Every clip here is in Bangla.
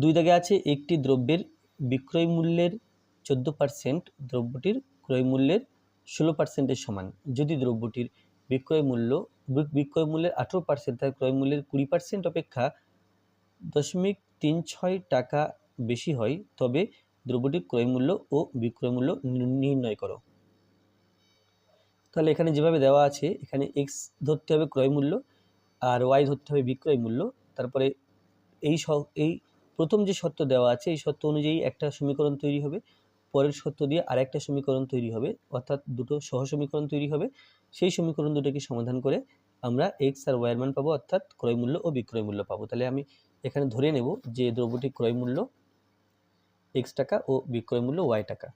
দুই দাগে আছে, একটি দ্রব্যের বিক্রয় মূল্যের চোদ্দ পার্সেন্ট দ্রব্যটির ক্রয় মূল্যের ষোলো পার্সেন্টের সমান। যদি দ্রব্যটির বিক্রয় মূল্য বিক্রয় মূল্যের আঠেরো পার্সেন্ট তার ক্রয় মূল্যের কুড়ি পার্সেন্ট অপেক্ষা দশমিক তিন ছয় টাকা বেশি হয়, তবে দ্রব্যটির ক্রয় মূল্য ও বিক্রয় মূল্য নির্ণয় করো। তাহলে এখানে যেভাবে দেওয়া আছে, এখানে এক্স ধরতে হবে ক্রয় মূল্য আর ওয়াই ধরতে হবে বিক্রয় মূল্য। তারপরে এই এই প্রথম যে শর্ত দেওয়া আছে, এই শর্ত অনুযায়ী একটা সমীকরণ তৈরি হবে, পরের শর্ত দিয়ে আরেকটা সমীকরণ তৈরি হবে, অর্থাৎ দুটো সহ সমীকরণ তৈরি হবে। সেই সমীকরণ দুটোকে সমাধান করে আমরা এক্স আর ওয়াইয়ের মান পাবো, অর্থাৎ ক্রয় মূল্য ও বিক্রয় মূল্য পাবো। তাহলে আমি এখানে ধরে নেব যে দ্রব্যটি ক্রয় মূল্য এক্স টাকা ও বিক্রয় মূল্য ওয়াই টাকা।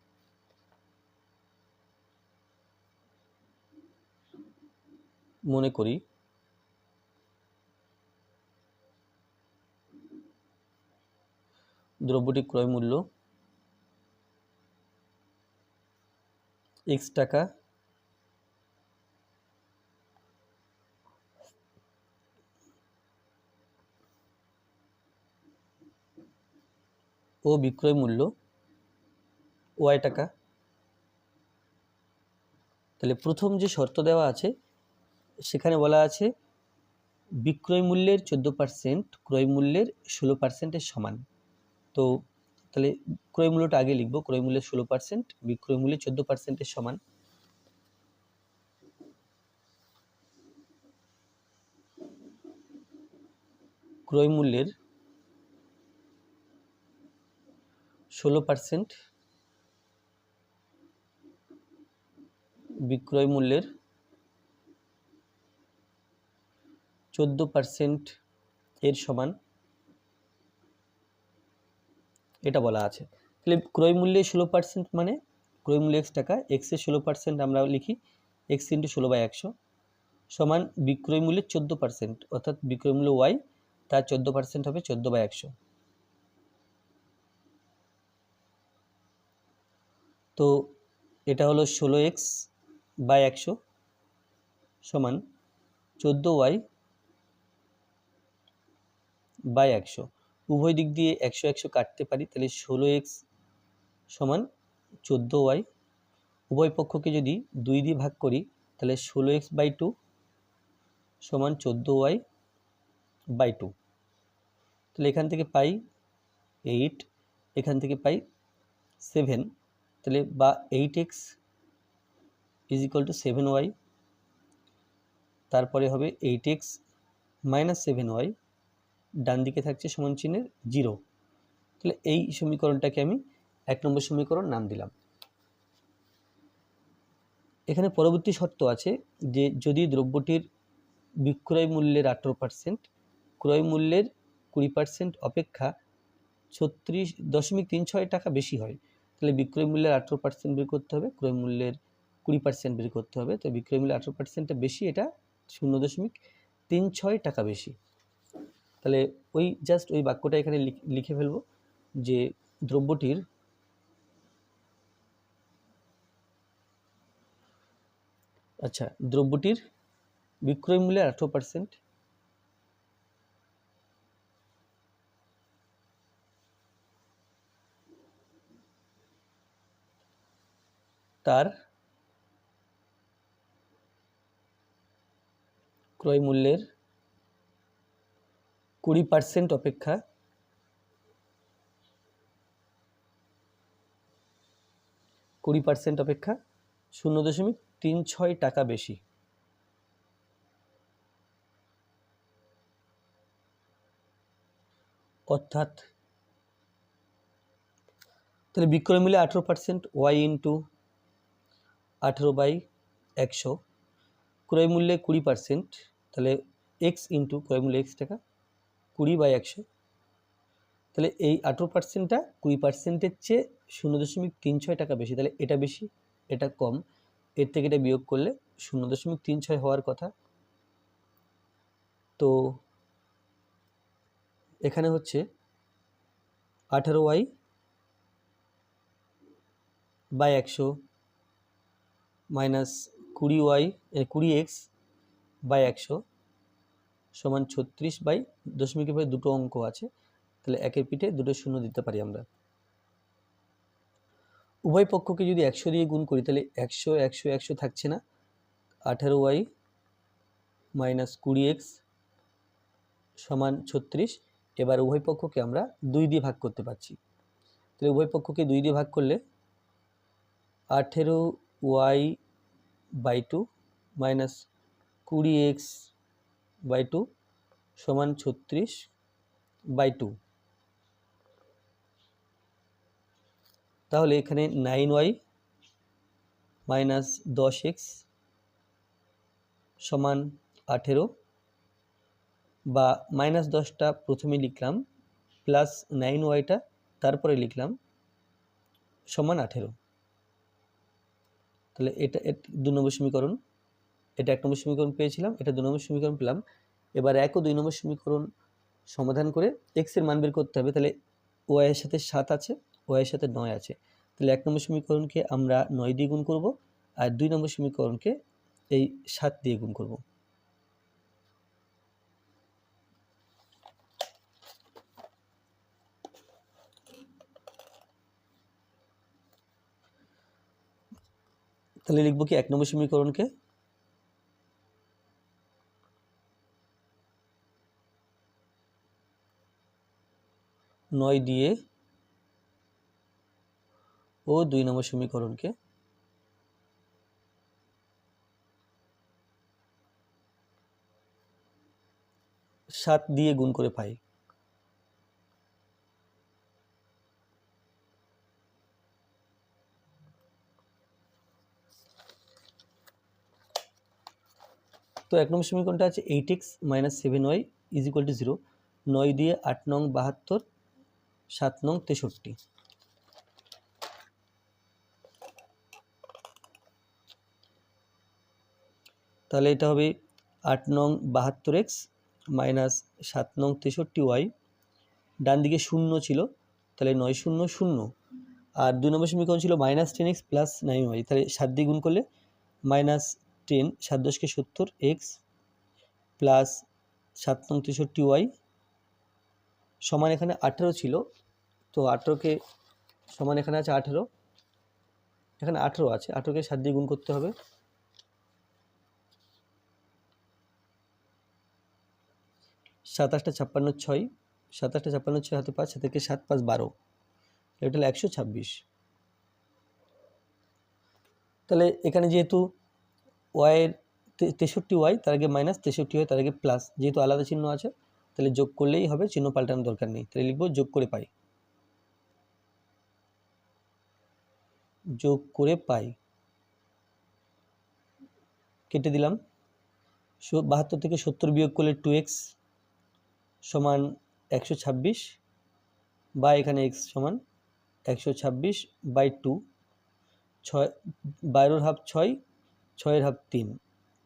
মনে করি দ্রব্যটির ক্রয় মূল্য এক্স টাকা। ও বিক্রয় মূল্য ওয়াই টাকা। তাহলে প্রথম যে শর্ত দেওয়া আছে, সেখানে বলা আছে, বিক্রয় মূল্যের চোদ্দ পার্সেন্ট ক্রয় মূল্যের ষোলো পার্সেন্টের সমান। তো তাহলে ক্রয় মূল্যটা আগে লিখব। ক্রয় মূল্যের ষোলো পার্সেন্ট বিক্রয় মূল্যের চোদ্দ পার্সেন্টের সমান। ক্রয় মূল্যের ষোলো পার্সেন্ট বিক্রয় মূল্যের চোদ্দ পার্সেন্ট এর সমান। এটা বলা আছে। তাহলে ক্রয় মূল্যে ষোলো পার্সেন্ট মানে ক্রয় মূল্য এক্স টাকা এক্সের ষোলো পার্সেন্ট আমরা লিখি এক্স ইন্টু ষোলো বাই একশো সমান বিক্রয় মূল্যের চোদ্দ পার্সেন্ট অর্থাৎ বিক্রয় মূল্য ওয়াই তার চোদ্দ পার্সেন্ট হবে চোদ্দ বাই একশো। তো এটা হলো ষোলো এক্স বাই একশো সমান চোদ্দ ওয়াই বাই একশো। উভয় দিক দিয়ে একশো একশো কাটতে পারি, তাহলে ষোলো এক্স সমান চোদ্দ ওয়াই। উভয় পক্ষকে যদি দুই দিয়ে ভাগ করি, তাহলে ষোলো এক্স বাই টু সমান চোদ্দ ওয়াই বাই টু। তাহলে এখান থেকে পাই এইট, এখান থেকে পাই সেভেন। তাহলে বা eight x is equal to seven y, তারপরে হবে eight x minus seven y. ডান দিকে থাকছে সমান চিহ্নের জিরো। তাহলে এই সমীকরণটাকে আমি এক নম্বর সমীকরণ নাম দিলাম। এখানে পরবর্তী শর্ত আছে যে যদি দ্রব্যটির বিক্রয় মূল্যের আঠেরো পার্সেন্ট ক্রয় মূল্যের কুড়ি পার্সেন্ট অপেক্ষা ছত্রিশ দশমিক তিন ছয় টাকা বেশি হয়, তাহলে বিক্রয় মূল্যের আঠেরো পার্সেন্ট বের করতে হবে, ক্রয় মূল্যের কুড়ি পার্সেন্ট বের করতে হবে, তো বিক্রয় মূল্যের আঠেরো পার্সেন্টটা বেশি, এটা শূন্য দশমিক তিন ছয় টাকা বেশি। তাহলে ওই জাস্ট ওই বাক্যটা এখানে লিখ- ফেলব যে দ্রব্যটির আচ্ছা দ্রব্যটির বিক্রয় মূল্যের আঠেরো পার্সেন্ট তার ক্রয় মূল্যের কুড়ি পার্সেন্ট অপেক্ষা। কুড়ি পার্সেন্ট অপেক্ষা, শূন্য দশমিক তিন ছয় টাকা বেশি। অর্থাৎ, তাহলে বিক্রয় মূল্যে আঠেরো পার্সেন্ট ওয়াই ইন্টু আঠেরো বাই একশো। ক্রয় মূল্যে কুড়ি পার্সেন্ট তাহলে এক্স ইন্টু ক্রয় মূল্য এক্স টাকা। কুড়ি বাই একশো। তাহলে এই আঠেরো পার্সেন্টটা কুড়ি পার্সেন্টের চেয়ে শূন্য দশমিক তিন ছয় টাকা বেশি। তাহলে এটা বেশি, এটা কম। এর থেকে এটা বিয়োগ করলে শূন্য দশমিক তিন ছয় হওয়ার কথা। তো এখানে হচ্ছে আঠারো ওয়াই বাই একশো মাইনাস কুড়ি ওয়াই কুড়ি এক্স বাই একশো। সমান ছত্রিশ বাই দশমিকের পরে দুটো অঙ্ক আছে, তাহলে একের পিঠে দুটো শূন্য দিতে পারি আমরা। উভয় পক্ষকে যদি একশো দিয়ে গুণ করি, তাহলে একশো একশো একশো থাকছে না। আঠেরো ওয়াই মাইনাস কুড়ি এক্স সমান ছত্রিশ, এবার উভয় পক্ষকে আমরা দুই দিয়ে ভাগ করতে পারছি। তাহলে উভয় পক্ষকে দুই দিয়ে ভাগ করলে আঠেরো ওয়াই বাই টু মাইনাস কুড়ি এক্স বাই টু সমান ছত্রিশ বাই টু। তাহলে এখানে নাইন ওয়াই মাইনাস দশ এক্স সমান আঠেরো বা মাইনাস দশটা প্রথমে লিখলাম প্লাস নাইন ওয়াইটা তারপরে লিখলাম সমান আঠেরো। তাহলে এটা দু নম্বর সমীকরণ। এটা এক নম্বর সমীকরণ পেয়েছিলাম, এটা দু নম্বর সমীকরণ পেলাম। এবার এক ও দুই নম্বর সমীকরণ সমাধান করে এক্সের মান বের করতে হবে, তাহলে ওয়াই এর সাথে সাত আছে ওয়াই এর সাথে নয় আছে। তাহলে এক নম্বর সমীকরণকে আমরা নয় দিয়ে গুণ করব, আর দুই নম্বর সমীকরণকে এই সাত দিয়ে গুণ করব। তাহলে লিখব কি এক নম্বর সমীকরণকে নয় দিয়ে ও দুই নম্বর সমীকরণকে সাত দিয়ে গুণ করে পাই। তো এক নম্বর সমীকরণটা আছে eight x minus seven y is equal to zero নয় দিয়ে আট নং বাহাত্তর সাত নং তেষট্টি। তাহলে এটা হবে আট নং বাহাত্তর এক্স মাইনাস সাত নং তেষট্টি ওয়াই। ডান দিকে শূন্য ছিল, তাহলে নয় শূন্য শূন্য। আর দুই নম্বর সমীকরণ ছিল minus ten x plus nine y. তাহলে সাত দিয়ে গুণ করলে মাইনাস টেন, সাত দশকে সত্তর এক্স প্লাস সাত নং তেষট্টি ওয়াই সমান এখানে আঠেরো ছিল। তো আঠেরোকে সমান এখানে আছে আঠেরো। এখানে আঠেরো আছে, আঠেরোকে সাত দিয়ে গুণ করতে হবে। সাতাশটা ছাপ্পান্ন ছয়, সাতাশটা ছাপ্পান্ন ছয় হাতে পাঁচ থেকে সাত পাঁচ বারো। এটা একশো ছাব্বিশ। তাহলে এখানে যেহেতু ওয়াইয়ের তেষট্টি ওয়াই তার আগে মাইনাস তেষট্টি ওয়াই তার আগে প্লাস যেহেতু আলাদা চিহ্ন আছে তাহলে যোগ করলেই হবে, চিহ্ন পাল্টানোর দরকার নেই। তাহলে লিখব যোগ করে পাই। যোগ করে পাই। কেটে দিলাম। বাহাত্তর থেকে সত্তর বিয়োগ করলে টু এক্স সমান একশো ছাব্বিশ বা এখানে এক্স সমান একশো ছাব্বিশ বাই টু ছয়, বারোর হাফ ছয়, ছয়ের হাফ তিন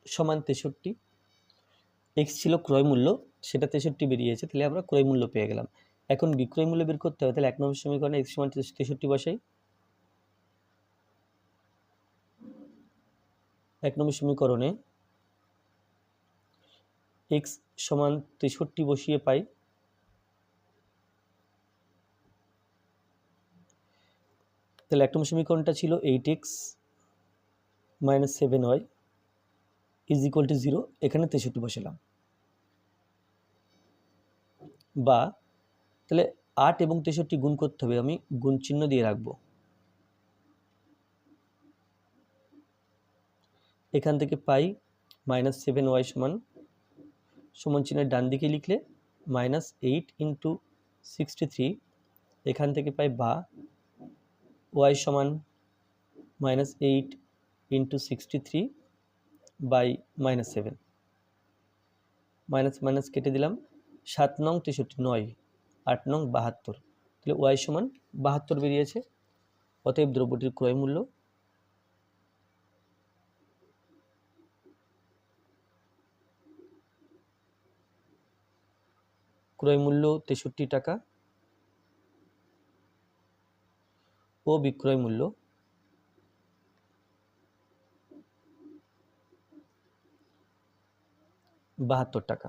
সমান তেষট্টি। এক্স ছিল ক্রয় মূল্য। সেটা তেষট্টি বেরিয়েছে, তাহলে আমরা ক্রয় মূল্য পেয়ে গেলাম। এখন বিক্রয় মূল্য বের করতে হবে, তাহলে এক নম্বর সমীকরণে এক্স সমান তেষট্টি বসাই। এক নম্বর সমীকরণে এক্স সমান তেষট্টি বসিয়ে পাই। তাহলে এক নম্বর সমীকরণটা ছিল eight x minus seven y is equal to zero, এখানে তেষট্টি বসালাম। বা তাহলে আট এবং তেষট্টি গুণ করতে হবে, আমি গুণ চিহ্ন দিয়ে রাখব। এখান থেকে পাই মাইনাস সেভেন ওয়াই সমান সমান চিহ্নের ডান দিকে লিখলে minus eight into sixty three এখান থেকে পাই বা ওয়াই সমান minus eight into sixty three by minus seven minus minus কেটে দিলাম সাত নং তেষট্টি নয়, আট নং বাহাত্তর। তাহলে ওয়াই সমান বাহাত্তর বেরিয়েছে। অতএব দ্রব্যটির ক্রয় মূল্য ক্রয় মূল্য তেষট্টি টাকা ও বিক্রয় মূল্য বাহাত্তর টাকা।